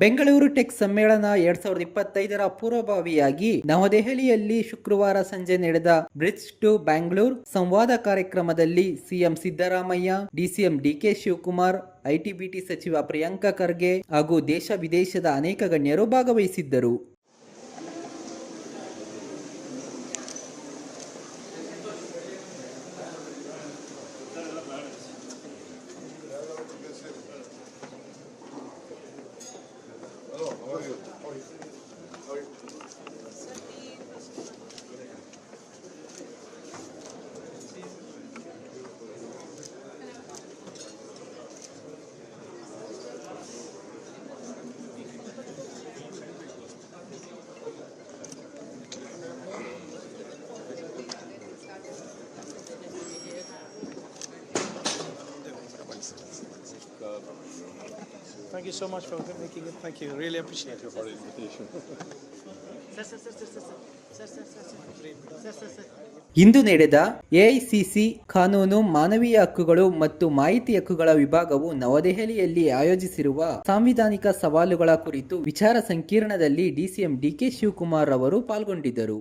Bengaluru tech ಸಮ್ಮೇಳನ ಎರಡ್ ಸಾವಿರದ ಇಪ್ಪತ್ತೈದರ ಪೂರ್ವಭಾವಿಯಾಗಿ ನವದೆಹಲಿಯಲ್ಲಿ ಶುಕ್ರವಾರ ಸಂಜೆ ನಡೆದ ಬ್ರಿಜ್ ಟು ಬ್ಯಾಂಗ್ಳೂರ್ ಸಂವಾದ ಕಾರ್ಯಕ್ರಮದಲ್ಲಿ CM Siddaramaiah, DCM D K Shivakumar IT BT ಸಚಿವ ಪ್ರಿಯಾಂಕಾ ಖರ್ಗೆ ಹಾಗೂ ದೇಶ ವಿದೇಶದ ಅನೇಕ ಗಣ್ಯರು ಭಾಗವಹಿಸಿದ್ದರು. Obrigado. Thank you so much for making it. Thank you. Really appreciate it. Thank you for the invitation. ಇಂದು ನಡೆದ ಎಐಸಿಸಿ ಕಾನೂನು ಮಾನವೀಯ ಹಕ್ಕುಗಳು ಮತ್ತು ಮಾಹಿತಿ ಹಕ್ಕುಗಳ ವಿಭಾಗವು ನವದೆಹಲಿಯಲ್ಲಿ ಆಯೋಜಿಸಿರುವ ಸಾಂವಿಧಾನಿಕ ಸವಾಲುಗಳ ಕುರಿತು ವಿಚಾರ ಸಂಕೀರ್ಣದಲ್ಲಿ ಡಿಸಿಎಂ ಡಿಕೆ ಶಿವಕುಮಾರ್ ಅವರು ಪಾಲ್ಗೊಂಡಿದ್ದರು